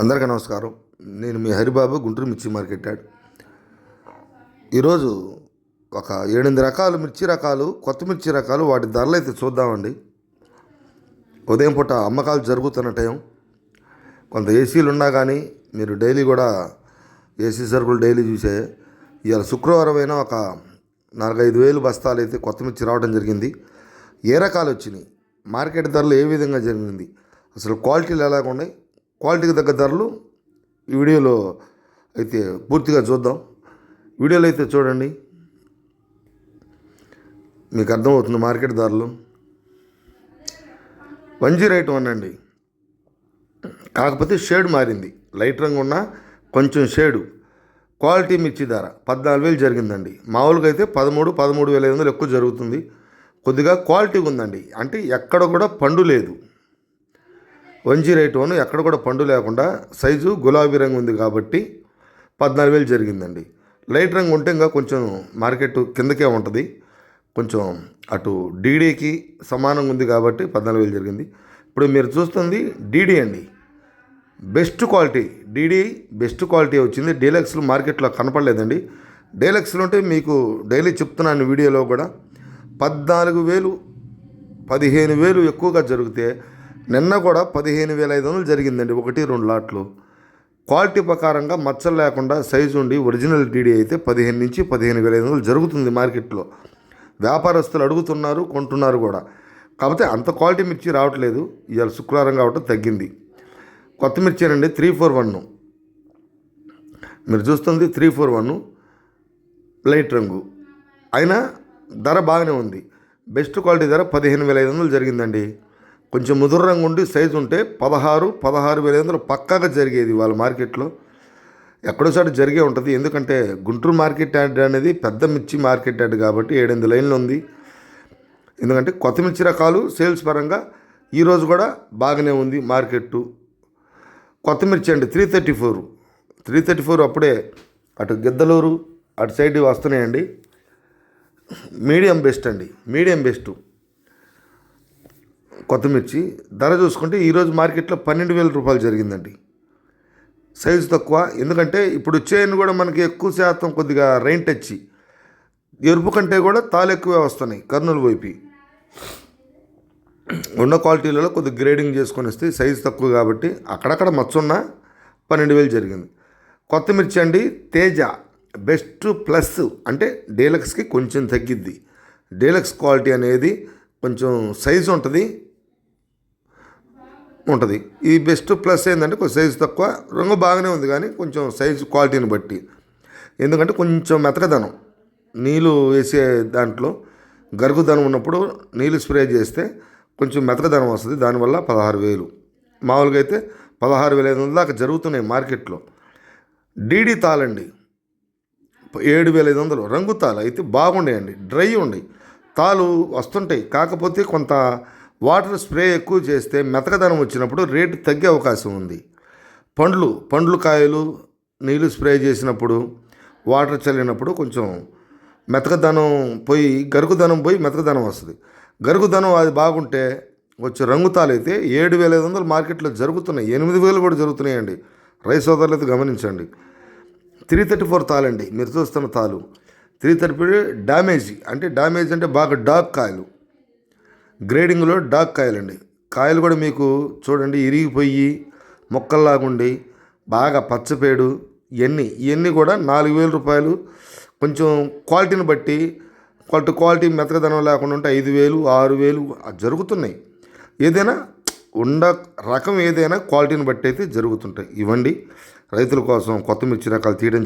అందరికీ నమస్కారం. నేను మీ హరిబాబు గుంటూరు మిర్చి మార్కెట్ యాడ్. ఈరోజు ఒక ఏడెనిమిది రకాలు మిర్చి రకాలు కొత్త మిర్చి రకాలు వాటి ధరలు అయితే చూద్దామండి. ఉదయం పూట అమ్మకాలు జరుగుతున్న టైం. కొంత ఏసీలు ఉన్నా కానీ మీరు డైలీ కూడా ఏసీ సరుకులు డైలీ చూసే. ఇవాళ శుక్రవారం అయినా ఒక నాలుగైదు వేలు బస్తాలు అయితే కొత్త మిర్చి రావడం జరిగింది. ఏ రకాలు వచ్చినాయి? మార్కెట్ ధరలు ఏ విధంగా జరిగింది? అసలు క్వాలిటీలు ఎలాగ ఉన్నాయి క్వాలిటీకి తగ్గ ధరలు ఈ వీడియోలో అయితే పూర్తిగా చూద్దాం. వీడియోలో అయితే చూడండి. మీకు అర్థమవుతుంది మార్కెట్ ధరలు. వన్ జీరో ఎయిట్ వన్ అండి కాకపోతే షేడ్ మారింది. లైట్ రంగు ఉన్న కొంచెం షేడు. క్వాలిటీ మిర్చి ధర పద్నాలుగు వేలు జరిగిందండి. మామూలుగా అయితే పదమూడు పదమూడు వేల ఐదు వందలు ఎక్కువ జరుగుతుంది. కొద్దిగా క్వాలిటీ ఉందండి అంటే ఎక్కడ కూడా పండు లేదు. వన్ జీరో ఎయిట్ వన్ ఎక్కడ కూడా పండు లేకుండా సైజు గులాబీ రంగు ఉంది కాబట్టి పద్నాలుగు వేలు జరిగిందండి. లైట్ రంగు ఉంటే ఇంకా కొంచెం మార్కెట్ కిందకే ఉంటుంది. కొంచెం అటు డీడీకి సమానంగా ఉంది కాబట్టి పద్నాలుగు వేలు జరిగింది. ఇప్పుడు మీరు చూస్తుంది డీడీ అండి. Best quality DD best quality వచ్చింది. డీలక్స్లు మార్కెట్లో కనపడలేదండి. డీలక్స్లు ఉంటే మీకు డైలీ చెప్తున్నాను వీడియోలో కూడా పద్నాలుగు వేలు పదిహేను వేలు ఎక్కువగా జరిగితే నిన్న కూడా పదిహేను వేల ఐదు వందలు జరిగిందండి. ఒకటి రెండు లాట్లు. క్వాలిటీ ప్రకారంగా మచ్చలు లేకుండా సైజు ఉండి ఒరిజినల్ డీడీ అయితే పదిహేను నుంచి పదిహేను వేల ఐదు వందలు జరుగుతుంది మార్కెట్లో. వ్యాపారస్తులు అడుగుతున్నారు కొంటున్నారు కూడా. కాకపోతే అంత క్వాలిటీ మిర్చి రావట్లేదు. ఇవాళ శుక్రవారం కాబట్టి తగ్గింది. కొత్త మిర్చి అండి త్రీ ఫోర్ వన్. మీరు చూస్తుంది త్రీ ఫోర్ వన్ లైట్ రంగు. అయినా ధర బాగానే ఉంది. బెస్ట్ క్వాలిటీ ధర పదిహేను వేల ఐదు వందలు జరిగిందండి. కొంచెం ముదురు ఉండి సైజు ఉంటే పదహారు పదహారు వేల ఐదు వందలు పక్కాగా జరిగేది వాళ్ళ మార్కెట్లో. ఎక్కడోసారి జరిగే ఉంటుంది. ఎందుకంటే గుంటూరు మార్కెట్ యార్డ్ అనేది పెద్ద మిర్చి మార్కెట్ యార్డ్ కాబట్టి ఏడెనిమిది లైన్లు ఉంది. ఎందుకంటే కొత్త మిర్చి రకాలు సేల్స్ పరంగా ఈరోజు కూడా బాగానే ఉంది మార్కెట్టు. కొత్త మిర్చి అండి three thirty four. Three thirty four అప్పుడే అటు గిద్దలూరు అటు సైడ్ వస్తున్నాయండి. మీడియం బెస్ట్ అండి. Medium best. కొత్తమిర్చి ధర చూసుకుంటే ఈరోజు మార్కెట్లో పన్నెండు వేల రూపాయలు జరిగిందండి. సైజు తక్కువ ఎందుకంటే ఇప్పుడు చైన్ కూడా మనకి ఎక్కువ శాతం కొద్దిగా రైన్ వచ్చి ఎరుపు కంటే కూడా తాలు ఎక్కువే వస్తున్నాయి కర్నూలు వైపు. ఉన్న క్వాలిటీలలో కొద్దిగా గ్రేడింగ్ చేసుకొని వస్తే సైజు తక్కువ కాబట్టి అక్కడక్కడ మచ్చున్న పన్నెండు వేలు జరిగింది. కొత్త మిర్చి అండి తేజ బెస్ట్ ప్లస్ అంటే డీలక్స్కి కొంచెం తగ్గిద్ది. డీలక్స్ క్వాలిటీ అనేది కొంచెం సైజు ఉంటుంది ఉంటుంది. ఈ బెస్ట్ ప్లస్ ఏంటంటే కొంచెం సైజు తక్కువ రంగు బాగానే ఉంది కానీ కొంచెం సైజు క్వాలిటీని బట్టి. ఎందుకంటే కొంచెం మెతకదనం. నీళ్ళు వేసే దాంట్లో గరుగుదనం ఉన్నప్పుడు నీళ్ళు స్ప్రే చేస్తే కొంచెం మెతకదనం వస్తుంది. దానివల్ల పదహారు వేలు. మామూలుగా అయితే పదహారు వేల ఐదు వందల దాకా జరుగుతున్నాయి మార్కెట్లో. డీడీ తాళండి ఏడు వేల ఐదు వందలు. రంగు తాళ. అయితే బాగుండేయండి. డ్రై ఉండి. తాలు వస్తుంటాయి. కాకపోతే కొంత వాటర్ స్ప్రే ఎక్కువ చేస్తే మెతకదనం వచ్చినప్పుడు రేటు తగ్గే అవకాశం ఉంది. పండ్లు పండ్లు కాయలు నీళ్ళు స్ప్రే చేసినప్పుడు వాటర్ చల్లినప్పుడు కొంచెం మెతకదనం పోయి గరుకుదనం పోయి మెతకదనం వస్తుంది. గరుకుదనం అది బాగుంటే వచ్చే రంగుతాలైతే ఏడు వేల ఐదు వందలు మార్కెట్లో జరుగుతున్నాయి. ఎనిమిది వేలు కూడా జరుగుతున్నాయండి. రైస్ సోదరులు అయితే గమనించండి. త్రీ థర్టీ ఫోర్ తాళండి మీరు చూస్తున్న తాలు. Three thirty four damage. అంటే డ్యామేజ్ అంటే బాగా డార్క్ కాయలు. గ్రేడింగ్లో డాక్ కాయలండి. కాయలు కూడా మీకు చూడండి ఇరిగిపోయి మొక్కల్లాగుండి బాగా పచ్చపేడు ఇవన్నీ ఇవన్నీ కూడా నాలుగు వేల రూపాయలు. కొంచెం క్వాలిటీని బట్టి క్వాలిటీ క్వాలిటీ మెతకదనం లేకుండా ఉంటే ఐదు వేలు ఆరు వేలు జరుగుతున్నాయి. ఏదైనా ఉండ రకం ఏదైనా క్వాలిటీని బట్టి అయితే జరుగుతుంటాయి. ఇవ్వండి. రైతుల కోసం కొత్త మిర్చి రకాలు తీయడం